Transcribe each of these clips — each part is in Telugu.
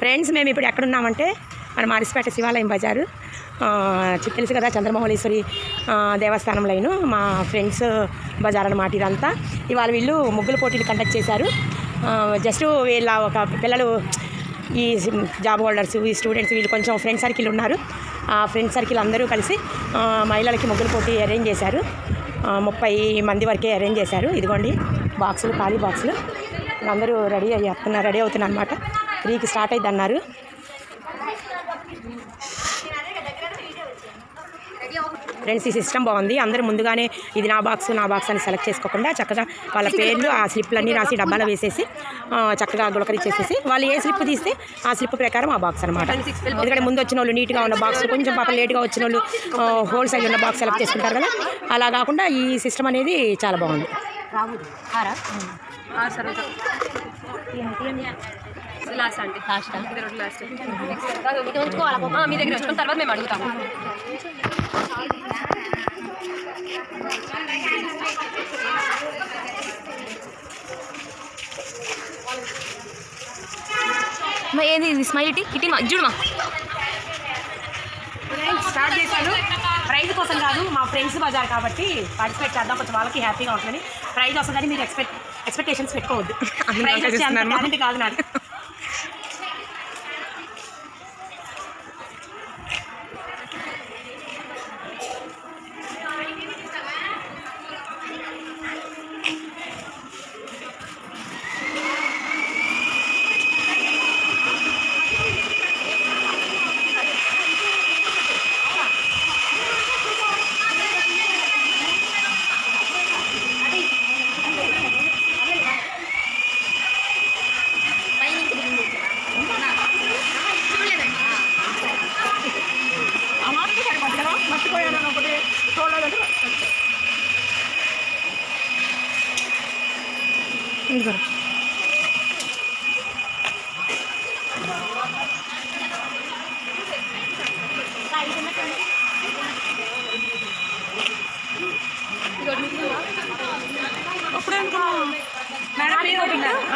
ఫ్రెండ్స్ మేము ఇప్పుడు ఎక్కడున్నామంటే మన మారిసిపేట శివాలయం బజారు. తెలుసు కదా చంద్రమౌళేశ్వరి ఆ, దేవస్థానం లైను. మా ఫ్రెండ్స్ బజార్ అన్నమాట ఇదంతా. ఇవాళ వీళ్ళు ముగ్గుల పోటీలు కండక్ట్ చేశారు. జస్ట్ వీళ్ళ ఒక పిల్లలు ఈ జాబ్ హోల్డర్స్ ఈ స్టూడెంట్స్ వీళ్ళు కొంచెం ఫ్రెండ్ సర్కిల్ ఉన్నారు. ఆ ఫ్రెండ్ సర్కిల్ అందరూ కలిసి మహిళలకి ముగ్గుల పోటీ అరేంజ్ చేశారు. ముప్పై మంది వరకే అరేంజ్ చేశారు. ఇదిగోండి బాక్సులు ఖాళీ బాక్సులు. అందరూ రెడీ అయ్యేస్తున్నారు రెడీ అవుతున్నారు అనమాట త్రీకి స్టార్ట్ అయింది అన్నారు ఫ్రెండ్స్ ఈ సిస్టమ్ బాగుంది. అందరూ ముందుగానే ఇది నా బాక్స్ నా బాక్స్ అని సెలెక్ట్ చేసుకోకుండా చక్కగా వాళ్ళ పేర్లు ఆ స్లిప్లన్నీ రాసి డబ్బాలో వేసేసి చక్కగా గులకరిచ్చేసేసి వాళ్ళు ఏ స్లిప్ తీస్తే ఆ స్లిప్ ప్రకారం ఆ బాక్స్ అనమాట ఎందుకంటే ముందు వచ్చిన వాళ్ళు నీట్గా ఉన్న బాక్స్ కొంచెం పాప లేట్గా వచ్చిన వాళ్ళు హోల్ సైజ్ ఉన్న బాక్స్ సెలెక్ట్ చేసుకుంటారు కదా. అలా కాకుండా ఈ సిస్టమ్ అనేది చాలా బాగుంది. లాస్ట్ అండి లాస్ట్ ఇది రెండు లాస్ట్. మీ దగ్గర వచ్చుకున్న తర్వాత మేము అడుగుతాము. మా ఏది ఇది? స్మైల్ ఇటీ? ఇటీ మా చూడమా. స్టార్ట్ చేశాను ప్రైజ్ కోసం కాదు మా ఫ్రెండ్స్ బజార్ కాబట్టి పార్టిసిపేట్ చేద్దాం. కొంచెం వాళ్ళకి హ్యాపీగా ఉంటుంది ప్రైజ్ వస్తుందని మీరు ఎక్స్పెక్ట్ ఎక్స్పెక్టేషన్స్ పెట్టుకోవద్దు. ప్రైజ్ వచ్చే అంత కాదు నాకు.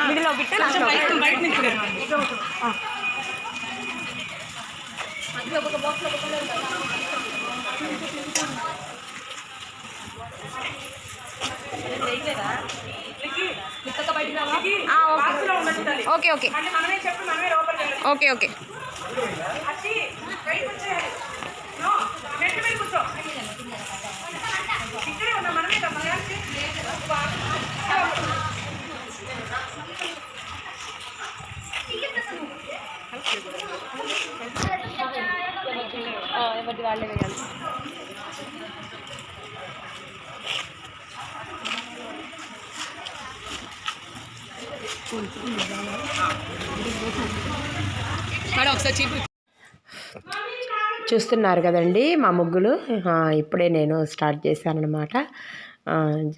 మిడిలో పెట్టి ఓకే ఓకే. ఓకే ఓకే ఎవరిది వాళ్ళే వేయాలి మేడం ఒకసారి చెప్పు చూస్తున్నారు కదండి మా ముగ్గులు. ఇప్పుడే నేను స్టార్ట్ చేశానమాట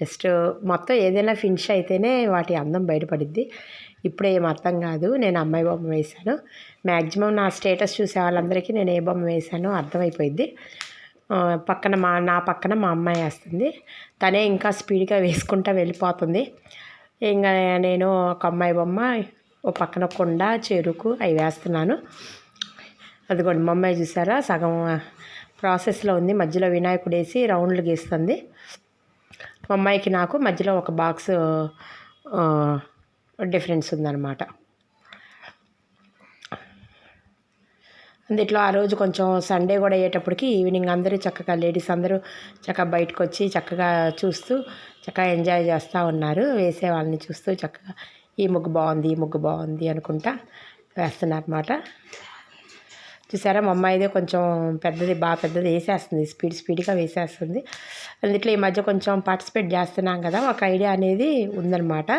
జస్ట్ మొత్తం ఏదైనా ఫినిష్ అయితేనే వాటి అందం బయటపడిద్ది. ఇప్పుడే ఏం అర్థం కాదు. నేను అమ్మాయి బొమ్మ వేశాను. మ్యాక్సిమం నా స్టేటస్ చూసే వాళ్ళందరికీ నేను ఏ బొమ్మ వేశానో అర్థమైపోయింది పక్కన మా నా పక్కన మా అమ్మాయి వేస్తుంది. తనే ఇంకా స్పీడ్గా వేసుకుంటా వెళ్ళిపోతుంది. ఇంకా నేను ఒక అమ్మాయి బొమ్మ ఓ పక్కన కొండ చెరుకు అవి వేస్తున్నాను. అదిగోండి మా అమ్మాయి చూసారా? సగం ప్రాసెస్లో ఉంది. మధ్యలో వినాయకుడు వేసి రౌండ్లు గీస్తుంది. మా అమ్మాయికి నాకు మధ్యలో ఒక బాక్స్ డిఫరెన్స్ ఉందన్నమాట. అందుట్లో ఆ రోజు కొంచెం సండే కూడా అయ్యేటప్పటికి ఈవినింగ్ అందరూ చక్కగా లేడీస్ అందరూ చక్కగా బయటకు వచ్చి చక్కగా చూస్తూ చక్కగా ఎంజాయ్ చేస్తూ ఉన్నారు. వేసే వాళ్ళని చూస్తూ చక్కగా ఈ ముగ్గు బాగుంది ఈ ముగ్గు బాగుంది అనుకుంటా వేస్తున్నారు అనమాట చూసారా మా అమ్మాయిదే కొంచెం పెద్దది బాగా పెద్దది వేసేస్తుంది. స్పీడ్ స్పీడ్గా వేసేస్తుంది. అందుట్లో ఈ మధ్య కొంచెం పార్టిసిపేట్ చేస్తున్నాం కదా ఒక ఐడియా అనేది ఉందన్నమాట.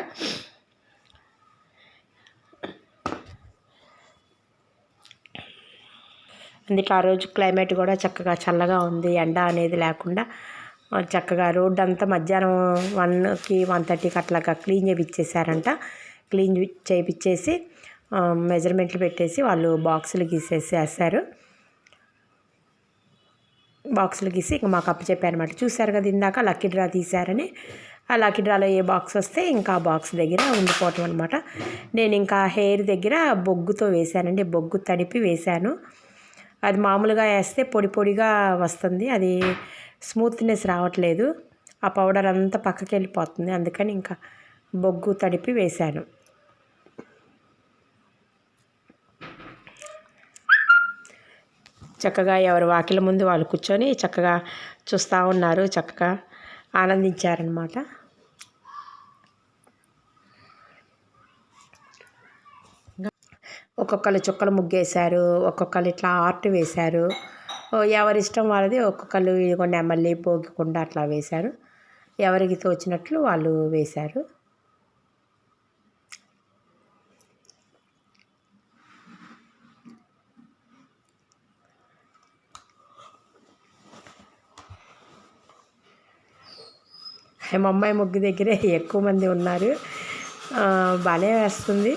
అందుకే ఆ రోజు క్లైమేట్ కూడా చక్కగా చల్లగా ఉంది ఎండ అనేది లేకుండా. చక్కగా రోడ్డు అంతా మధ్యాహ్నం వన్కి వన్ థర్టీకి అట్లాగా క్లీన్ చేయించేసారంట క్లీన్ చేయించేసి మెజర్మెంట్లు పెట్టేసి వాళ్ళు బాక్సులు గీసేసేస్తారు బాక్సులు గీసి ఇంక మాకు అప్పు చెప్పారనమాట చూశారు కదా ఇందాక లక్కీ డ్రా తీశారని. ఆ లక్కీ డ్రాలో ఏ బాక్స్ వస్తే ఇంకా ఆ బాక్స్ దగ్గర ఉండిపోవటం అనమాట నేను ఇంకా హెయిర్ దగ్గర బొగ్గుతో వేశానండి. బొగ్గు తడిపి వేశాను. అది మామూలుగా వేస్తే పొడి పొడిగా వస్తుంది. అది స్మూత్నెస్ రావట్లేదు. ఆ పౌడర్ అంతా పక్కకి వెళ్ళిపోతుంది. అందుకని ఇంకా బొగ్గు తడిపి వేశాను. చక్కగా ఎవరి వాకిల ముందు వాళ్ళు కూర్చొని చక్కగా చూస్తూ ఉన్నారు చక్కగా ఆనందించారనమాట ఒక్కొక్కరు చుక్కలు ముగ్గేశారు ఒక్కొక్కరు ఇట్లా ఆర్ట్ వేశారు. ఎవరిష్టం ఎవరి ఇష్టం వాళ్ళది ఒక్కొక్కరు ఇదిగో నెమలి పోగికుండా అట్లా వేశారు. ఎవరికి తోచినట్లు వాళ్ళు వేశారు. మా అమ్మాయి ముగ్గు దగ్గరే ఎక్కువ మంది ఉన్నారు. బాగానే వేస్తుంది.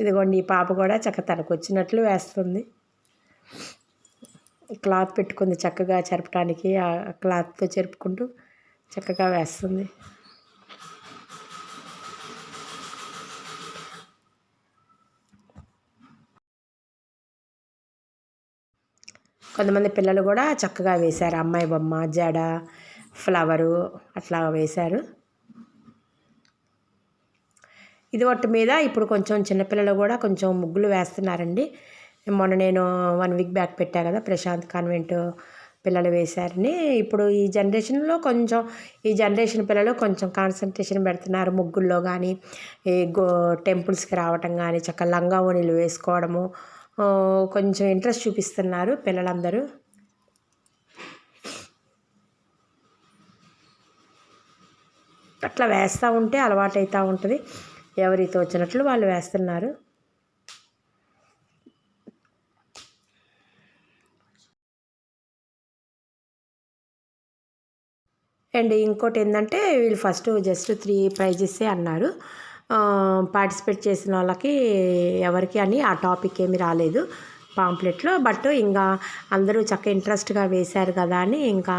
ఇదిగోండి ఈ పాప కూడా చక్క తనకు వచ్చినట్లు వేస్తుంది. క్లాత్ పెట్టుకుంది చక్కగా చెరపడానికి ఆ క్లాత్తో చెరుపుకుంటూ చక్కగా వేస్తుంది. కొంతమంది పిల్లలు కూడా చక్కగా వేశారు. అమ్మాయి బొమ్మ జడ ఫ్లవరు అట్లా వేశారు. ఇది ఒట్టు మీద ఇప్పుడు కొంచెం చిన్నపిల్లలు కూడా కొంచెం ముగ్గులు వేస్తున్నారండి. మొన్న నేను వన్ వీక్ బ్యాక్ పెట్టా కదా ప్రశాంత్ కాన్వెంట్ పిల్లలు వేశారని. ఇప్పుడు ఈ జనరేషన్లో కొంచెం ఈ జనరేషన్ పిల్లలు కొంచెం కాన్సన్ట్రేషన్ పెడుతున్నారు ముగ్గుల్లో కానీ ఈ గో టెంపుల్స్కి రావటం కానీ చక్కగా లంగా ఓణీలు వేసుకోవడము కొంచెం ఇంట్రెస్ట్ చూపిస్తున్నారు పిల్లలందరూ. అట్లా వేస్తూ ఉంటే అలవాటు అవుతూ ఉంటుంది. ఎవరితో తోచినట్లు వాళ్ళు వేస్తున్నారు. అండ్ ఇంకోటి ఏంటంటే వీళ్ళు ఫస్ట్ జస్ట్ త్రీ ప్రైజెసే అన్నారు. పార్టిసిపేట్ చేసిన వాళ్ళకి ఎవరికి అని ఆ టాపిక్ ఏమి రాలేదు. పాంప్లెట్లో. బట్ ఇంకా అందరూ చక్క ఇంట్రెస్ట్గా వేశారు కదా అని ఇంకా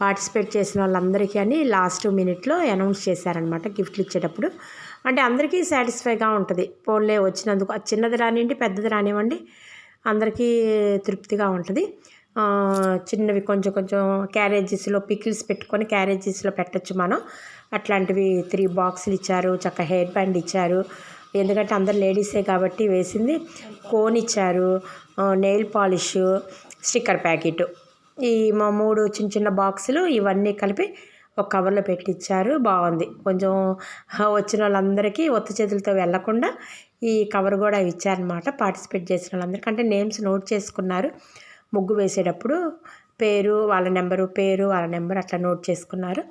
పార్టిసిపేట్ చేసిన వాళ్ళందరికీ అని లాస్ట్ మినిట్లో అనౌన్స్ చేశారనమాట గిఫ్ట్లు ఇచ్చేటప్పుడు. అంటే అందరికీ సాటిస్ఫైగా ఉంటుంది. పోన్లే వచ్చినందుకు. చిన్నది రానివ్వండి పెద్దది రానివ్వండి అందరికీ తృప్తిగా ఉంటుంది. చిన్నవి కొంచెం కొంచెం క్యారేజెస్లో పికిల్స్ పెట్టుకొని క్యారేజెస్లో పెట్టచ్చు మనం. అట్లాంటివి త్రీ బాక్సులు ఇచ్చారు చక్క హెయిర్ బ్యాండ్ ఇచ్చారు. ఎందుకంటే అందరు లేడీసే కాబట్టి వేసింది. కోన్ ఇచ్చారు. నెయిల్ పాలిష్ స్టిక్కర్ ప్యాకెట్ ఈ మా మూడు చిన్న చిన్న బాక్సులు ఇవన్నీ కలిపి ఒక కవర్లో పెట్టించారు బాగుంది. కొంచెం వచ్చిన వాళ్ళందరికీ ఒత్తి చేతులతో వెళ్ళకుండా ఈ కవర్ కూడా ఇచ్చారనమాట పార్టిసిపేట్ చేసిన వాళ్ళందరికీ. అంటే నేమ్స్ నోట్ చేసుకున్నారు. ముగ్గు వేసేటప్పుడు పేరు వాళ్ళ నెంబరు పేరు వాళ్ళ నెంబర్ అట్లా నోట్ చేసుకున్నారు.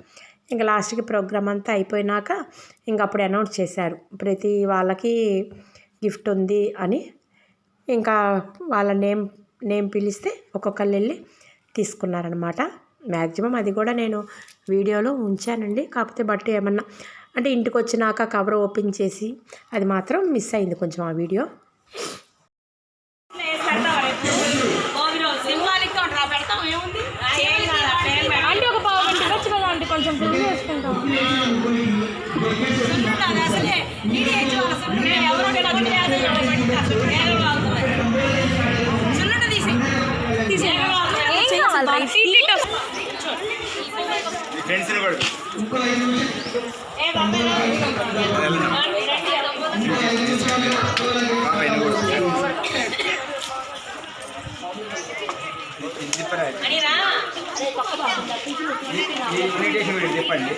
ఇంకా లాస్ట్కి ప్రోగ్రామ్ అంతా అయిపోయినాక ఇంక అప్పుడు అనౌన్స్ చేశారు. ప్రతి వాళ్ళకి గిఫ్ట్ ఉంది అని ఇంకా వాళ్ళ నేమ్ నేమ్ పిలిస్తే ఒక్కొక్కరు వెళ్ళి తీసుకున్నారనమాట మ్యాక్సిమం అది కూడా నేను వీడియోలో ఉంచానండి. కాకపోతే బట్ ఏమన్నా అంటే ఇంటికి వచ్చినాక కవర్ ఓపెన్ చేసి అది మాత్రం మిస్ అయింది కొంచెం ఆ వీడియో. కొంచెం ఫుల్ చేసుకుంటాం ఏం కావాలి ఫ్రెండ్స్ కూడా చెప్పండి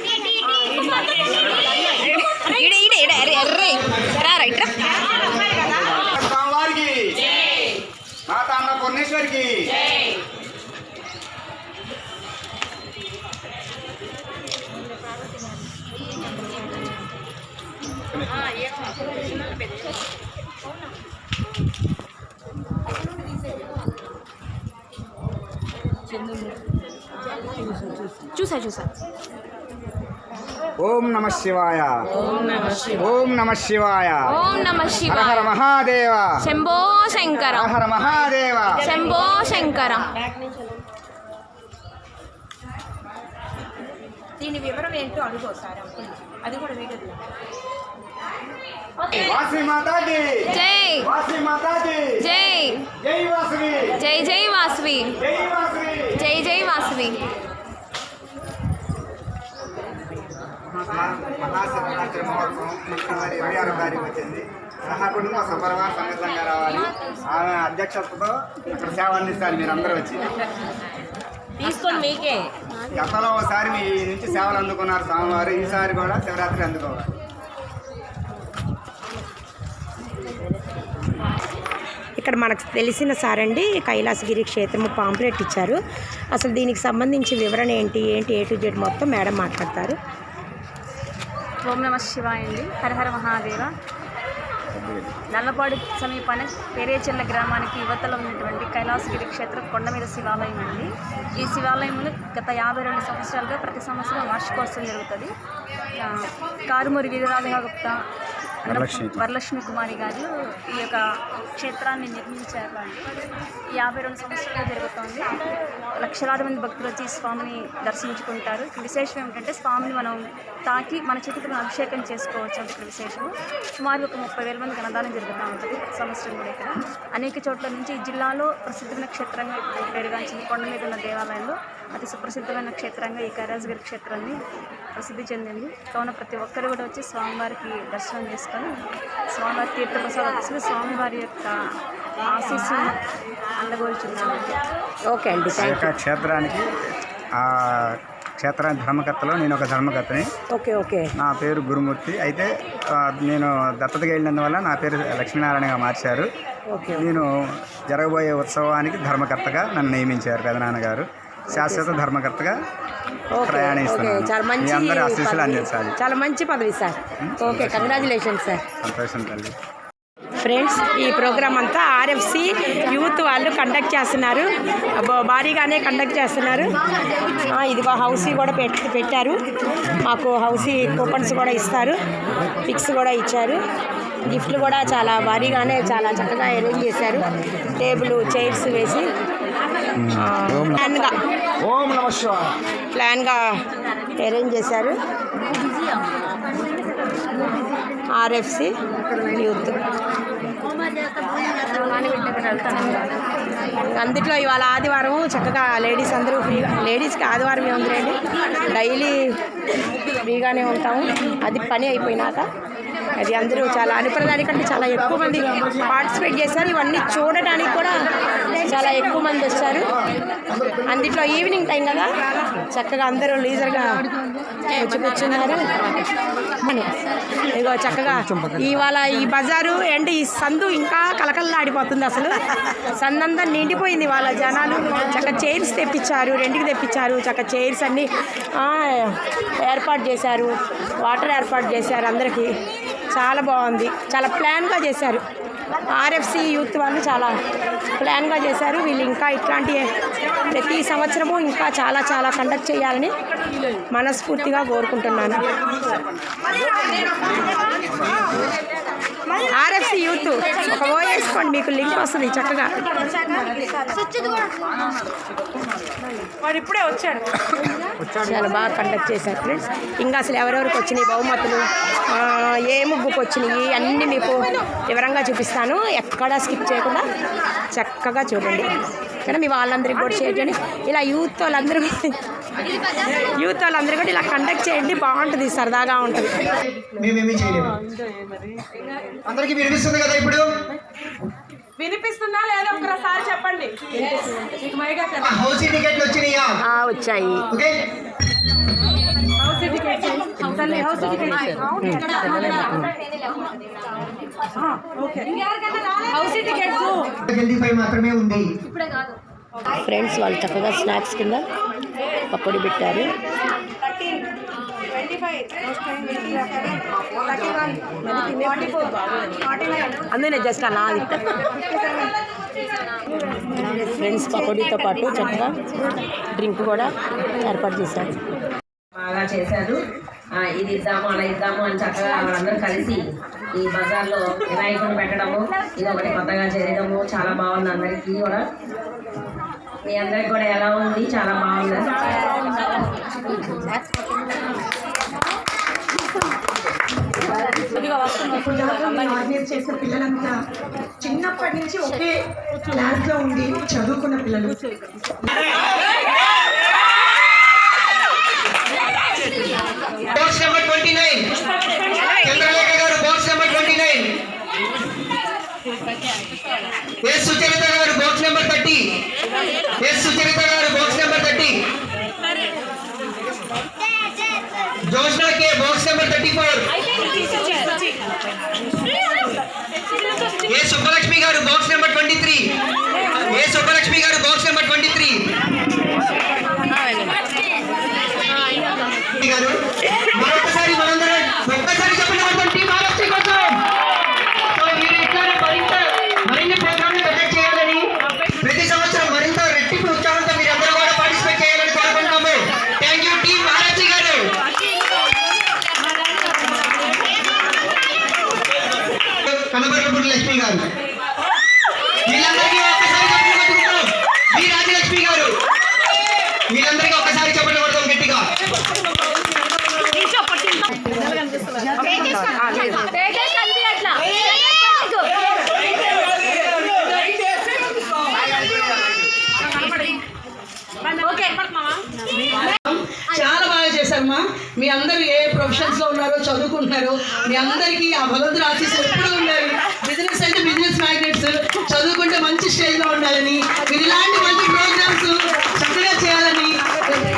మాతా అన్న పూర్ణేశ్వరికి చూసా చూసా. ఓం నమ శివాయ. ఓం నమ శివాయ. ఓం నమ శివాయ. హర మహాదేవ. శంభో శంకర. హర మహాదేవ. శంభో శంకర. దీని వివరం ఏంటో అడుగు అంకుల్ అది కూడా వీడియో. వాసి మాతాకి జై వాసి మాతాకి జై జై వాసవి జై జై వాసవి జై వాసవి జై జై వాసవి మహాశివరాత్రి మహోత్సవం ఫిబ్రవరి ఇరవై ఆరో తారీఖు వచ్చింది సహకుటుంబ సపరమ సమేతంగా రావాలి ఆమె అధ్యక్షతతో అక్కడ సేవ అందిస్తారు మీరు అందరూ వచ్చి తీసుకొని మీకే. గతంలో ఒకసారి మీ నుంచి సేవలు అందుకున్నారు స్వామివారు ఈసారి కూడా శివరాత్రి అందుకోవాలి. ఇక్కడ మనకు తెలిసిన సార్ అండి కైలాసగిరి క్షేత్రము పాంప్లెట్ ఇచ్చారు. అసలు దీనికి సంబంధించి వివరణ ఏంటి? ఏంటి ఏ టు జెడ్ మొత్తం మేడం మాట్లాడతారు. ఓం నమ శివాయ అండి. హరహర మహాదేవ. నల్లపాడు సమీపాన పేరేచెల్ల గ్రామానికి యువతలో ఉన్నటువంటి కైలాసగిరి క్షేత్రం కొండ మీద శివాలయం అండి ఈ శివాలయంలో గత యాభై రెండు సంవత్సరాలుగా ప్రతి సంవత్సరం వార్షికోత్సవం జరుగుతుంది. కారుమూరి వీరరాఘవ వరలక్ష్మి కుమారి గారు ఈ యొక్క క్షేత్రాన్ని నిర్మించారు అండి. యాభై రెండు సంవత్సరాలు జరుగుతోంది. లక్షలాది మంది భక్తులు వచ్చి స్వామిని దర్శించుకుంటారు. ఇక్కడ విశేషం ఏమిటంటే స్వామిని మనం తాకి మన చేతితో అభిషేకం చేసుకోవచ్చు అంటే ఇక్కడ విశేషం. సుమారు ఒక ముప్పై వేల మంది గణదానం జరుగుతూ ఉంటుంది సంవత్సరం కూడా ఇక్కడ. అనేక చోట్ల నుంచి ఈ జిల్లాలో ప్రసిద్ధమైన క్షేత్రంగా పేరుగాంచింది కొండ మీద ఉన్న దేవాలయంలో. అతి సుప్రసిద్ధమైన క్షేత్రంగా ఈ కైరాజగిరి క్షేత్రాన్ని ప్రసిద్ధి చెందింది. కావున ప్రతి ఒక్కరు కూడా వచ్చి స్వామివారికి దర్శనం చేసుకొని స్వామివారి తీర్థప్రసాదం తీసుకుని స్వామివారి యొక్క ఆశీస్సును అందగోల్చున్నామండి ఓకే అండి ఆ థ్యాంక్ యొక్క క్షేత్రానికి ఆ క్షేత్రానికి ధర్మకర్తలో నేను ఒక ధర్మకర్తని. Okay okay. నా పేరు గురుమూర్తి. అయితే ఆ, నేను దత్తతగా వెళ్ళినందువల్ల నా పేరు లక్ష్మీనారాయణగా మార్చారు. ఓకే. నేను జరగబోయే ఉత్సవానికి ధర్మకర్తగా నన్ను నియమించారు పెదనాన్నగారు. శాశ్వత ధర్మకర్తగా ప్రయాణిస్తున్నాను చాలా మంచి ఆశీస్సులు పదవి. అందించాలి. చాలా మంచి పదవి సార్. Okay congratulation sir. సంతోషం తల్లి. ఫ్రెండ్స్ ఈ ప్రోగ్రామ్ అంతా ఆర్ఎఫ్సి యూత్ వాళ్ళు కండక్ట్ చేస్తున్నారు. భారీగానే కండక్ట్ చేస్తున్నారు. ఇదిగో హౌసీ కూడా పెట్ పెట్టారు. మాకు హౌసీ కూపన్స్ కూడా ఇస్తారు. పిక్స్ కూడా ఇచ్చారు. గిఫ్ట్లు కూడా చాలా భారీగానే చాలా చక్కగా అరేంజ్ చేశారు. టేబుల్ చైర్స్ వేసి. ఓం నమ ప్లాన్గా అరేంజ్ చేశారు. RFC youth. అందుట్లో ఇవాళ ఆదివారం చక్కగా లేడీస్ అందరూ ఫ్రీగా లేడీస్కి ఆదివారం ఏముందిలేండి? డైలీ ఫ్రీగానే ఉంటాము. అది పని అయిపోయినాక అది అందరూ చాలా అనుకున్న దానికంటే చాలా ఎక్కువ మంది పార్టిసిపేట్ చేశారు. ఇవన్నీ చూడడానికి కూడా చాలా ఎక్కువ మంది వచ్చారు. అందుట్లో ఈవినింగ్ టైం కదా. చక్కగా అందరూ లీజర్గా వచ్చి కూర్చున్నారు. ఇగో చక్కగా ఇవాళ ఈ బజారు అండ్ ఈ సందు ఇంకా కలకల్లాడిపోతుంది అసలు. సందంతా నిండిపోయింది వాళ్ళ జనాలు. చక్క చైర్స్ తెప్పించారు రెండుకి తెప్పించారు. చక్క చైర్స్ అన్నీ ఆ, ఏర్పాటు చేశారు. వాటర్ ఏర్పాటు చేశారు అందరికీ. చాలా బాగుంది. చాలా ప్లాన్గా చేశారు. ఆర్ఎఫ్సి యూత్ వాళ్ళు చాలా ప్లాన్గా చేశారు. వీళ్ళు ఇంకా ఇట్లాంటి ప్రతి సంవత్సరము ఇంకా చాలా చాలా కండక్ట్ చేయాలని మనస్ఫూర్తిగా కోరుకుంటున్నాను. ఆర్ఎఫ్సి యూత్ ఒక ఓ వేసుకోండి మీకు లింక్ వస్తుంది చక్కగా. వాడు ఇప్పుడే వచ్చాడు. చాలా బాగా కండక్ట్ చేశారు ఫ్రెండ్స్ ఇంకా అసలు ఎవరెవరికి వచ్చినాయి బహుమతులు ఏ ముగ్గుకు వచ్చినాయి అన్నీ మీకు వివరంగా చూపిస్తాను. ఎక్కడా స్కిప్ చేయకుండా చక్కగా చూడండి. కానీ మీ వాళ్ళందరికీ కూడా షేర్ చేయండి. ఇలా యూత్ వాళ్ళందరూ యూత్ వాళ్ళందరూ కూడా ఇలా కండక్ట్ చేయండి. బాగుంటుంది సరదాగా ఉంటుంది. మేమేమీ చేయలేము. అందరికీ వినిపిస్తుంది కదా ఇప్పుడు? వినిపిస్తుందా లేదా ఒకసారి చెప్పండి? ఆ హౌసింగ్ టికెట్లు. మాత్రమే ఉంది. ఫ్రెండ్స్ వాళ్ళు చక్కగా స్నాక్స్ కింద పకోడీ పెట్టారు. అందుకే జస్ట్ అలా ఫ్రెండ్స్ పకోడీతో పాటు చక్కగా డ్రింక్ కూడా ఏర్పాటు చేశారు. బాగా చేశారు. ఇది ఇద్దాము అలా ఇద్దాము అని చక్కగా వాళ్ళందరూ కలిసి ఈ బజార్లో వినాయకుని పెట్టడము ఇది ఒకటి కొత్తగా చేయడము చాలా బాగుంది అందరికీ కూడా. మీ అందరికి కూడా ఎలా ఉంది? చాలా బాగుంది? చేసిన పిల్లలంతా చిన్నప్పటి నుంచి ఒకే క్లాస్లో ఉండి చదువుకున్న పిల్లలు box number twenty nine Chandralekha garu box number twenty nine S Sucharitha garu box number thirty. S Sucharitha garu box number thirty. Joshna K box number thirty four. A Subbalakshmi garu box number twenty three. A Subbalakshmi garu box number twenty three గారు మరొకసారి మనందరం ఒక్కసారి చెప్పిన మొత్తం టీం ఆలోచన కోసం సో మీరు ఇట్లానే మరింత మరిన్ని ప్రోగ్రాంలు కండక్ట్ చేయాలని ప్రతి సంవత్సరం మరింత రెట్టింపు ఉత్సాహంతో మీరు అందరూ కూడా పార్టిసిపేట్ చేయాలని కోరుకుంటున్నాము థ్యాంక్ యూ టీం మహారాజీ గారు కనబర్లపూడి లక్ష్మి గారు వీళ్ళందరికీ ఒక్కసారి చెప్పిన కొట్టుకుంటాం వి రాజలక్ష్మి గారు వీళ్ళందరికీ ఒక్కసారి చెప్పండి కొడతాం గట్టిగా చాలా బాగా చేశారమ్మా మీ అందరూ ఏ ప్రొఫెషన్స్లో ఉన్నారో చదువుకుంటున్నారో మీ అందరికీ ఆ భగవంతుడు ఆశీస్సులు ఎప్పుడు ఉండాలి. బిజినెస్ అంటే బిజినెస్ మ్యాగ్నెట్స్ చదువుకుంటే మంచి స్టేజ్లో ఉండాలని మీరు ఇలాంటి మంచి ప్రోగ్రామ్స్ చక్కగా చేయాలని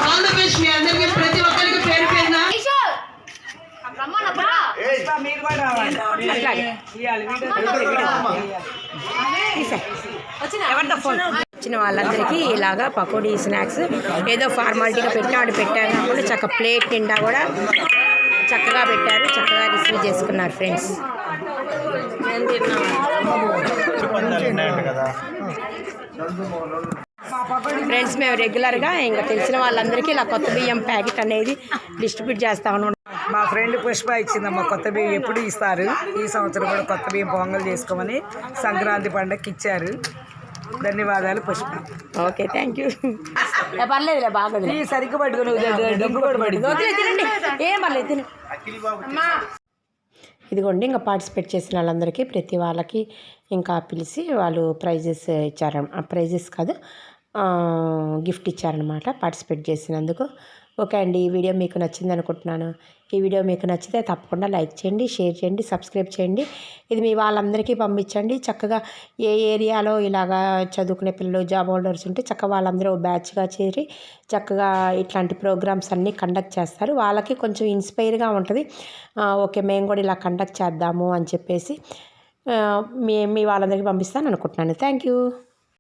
ఆల్ ద బెస్ట్ మీ అందరికీ ప్రతి ఒక్కరికి పేరు పేరున. వచ్చిన? వచ్చిన వాళ్ళందరికీ ఇలాగా పకోడీ స్నాక్స్ ఏదో ఫార్మాలిటీగా పెట్టినాడు పెట్టాను కాకుండా చక్క ప్లేట్ నిండా కూడా చక్కగా పెట్టారు చక్కగా రిసీవ్ చేసుకున్నారు ఫ్రెండ్స్. ఫ్రెండ్స్ మేము రెగ్యులర్గా ఇంకా తెలిసిన వాళ్ళందరికీ ఇలా కొత్త బియ్యం ప్యాకెట్ అనేది డిస్ట్రిబ్యూట్ చేస్తా మా ఫ్రెండ్ పుష్ప ఇచ్చిందమ్మా కొత్త బియ్యం ఎప్పుడు ఇస్తారు? ఈ సంవత్సరం కూడా కొత్త బియ్యం పొంగల్ చేసుకోమని సంక్రాంతి పండగకి ఇచ్చారు. ధన్యవాదాలు పుష్ప. ఓకే థ్యాంక్ యూ పర్లేదులే బాగా ఈ సరిగ్గా పట్టుకుని డబ్బు కూడా పడింది ఏం పర్లేదు తిను. ఇదిగోండి ఇంకా పార్టిసిపేట్ చేసిన వాళ్ళందరికీ ప్రతి వాళ్ళకి ఇంకా పిలిచి వాళ్ళు ప్రైజెస్ ఇచ్చారు. ప్రైజెస్ కాదు గిఫ్ట్ ఇచ్చారనమాట పార్టిసిపేట్ చేసినందుకు. ఓకే అండి ఈ వీడియో మీకు నచ్చింది అనుకుంటున్నాను. ఈ వీడియో మీకు నచ్చితే తప్పకుండా లైక్ చేయండి షేర్ చేయండి సబ్స్క్రైబ్ చేయండి. ఇది మీ వాళ్ళందరికీ పంపించండి. చక్కగా ఏ ఏరియాలో ఇలాగా చదువుకునే పిల్లలు జాబ్ హోల్డర్స్ ఉంటే చక్కగా వాళ్ళందరూ బ్యాచ్గా చేరి చక్కగా ఇట్లాంటి ప్రోగ్రామ్స్ అన్నీ కండక్ట్ చేస్తారు. వాళ్ళకి కొంచెం ఇన్స్పైర్గా ఉంటుంది. ఓకే మేము కూడా ఇలా కండక్ట్ చేద్దాము అని చెప్పేసి మీ మీ వాళ్ళందరికీ పంపిస్తాను అనుకుంటున్నాను. Thank you.